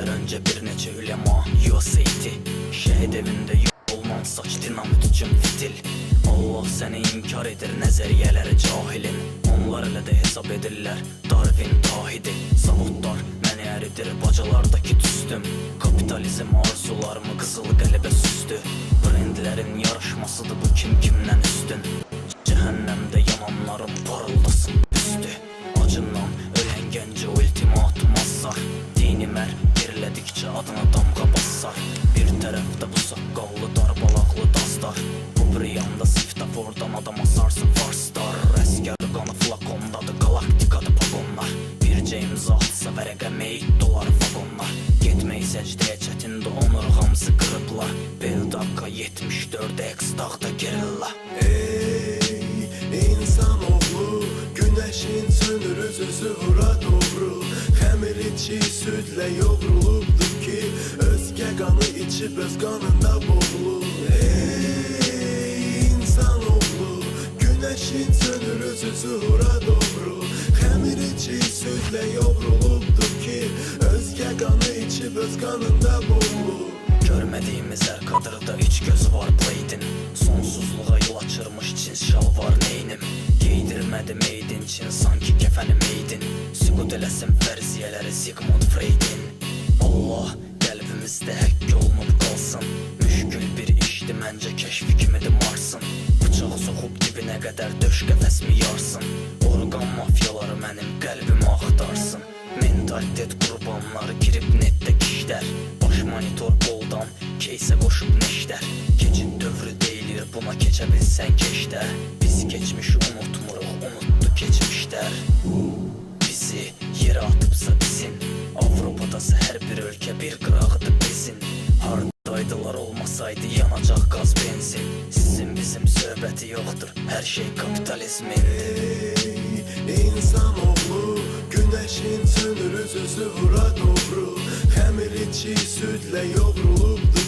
Eller önce bir neçə ulema USAT Şehit evinde yok olman saç dinamit için fitil. Allah seni inkar edir nəzəriyyələri cahilin. Onlar elə də hesab edirlər Darwin tahidi. Zavodlar məni əridir bacalardakı tüstüm. Kapitalizm arzularımı qızıl qəlibə süstü Brendlərin yarışmasıdır bu kim kimdən üstün adına damğa basar Bir tərəfdə bu saqqallı darbalaqlı dazlar Bu bir yanda svetofordan adam asarsın farslar Əskər qanı flakondadır galaktikadır pagonlar. Bir imza atsa vərəqə meyit dolar vagonlar. Getmək səcdəyə çətindir onur hamısı qırıblar Bir dakika 74 eks dağda gerilla. Ey insanoğlu Güneşin sönürüz zuhura doğru. Xəmir içi südlə Özgə öz qanında boğulur Ey insanoğlu Güneşin sönürüz zuhura doğru. Xəmir içi südlə yoğrulubdur ki Özgə qanı içib öz qanında boğulur. Görmediğimiz her kadırda üç gözü var Blade'in. Sonsuzluğa yol açırmış cins şalvar neynim? Giydirmedi meydin için sanki kefeni meydin Sükut eləsin fərziyyələri Sigmund Freud'in. Allah həkk olunub qalsın Müşkül bir işdi məncə kəşfi kimidir Marsın Bıçaq soxub dibinə qədər döş qəfəsimi yarsın? Orqan mafyaları mənim qəlbimi axtarsın Mentalitet qurbanları girib netdə kişlər Baş monitor boldan keysə qoşub neşlər Keçid dövrü deyilir buna keçə bilsən keçdə Biz keçmişi unutmuruq unutdu keçmişlər Bizi yerə atıbsa bizim. Avropadası hər bir ölkə bir qırağıdır Hardaydılar olmasaydı yanacaq qaz benzin. Sizin bizim söhbəti yoxdur hər şey kapitalizmindir Ey insanoğlu Güneşin sönürüz zuhura doğru. Xəmir içi südlə yoğrulubdur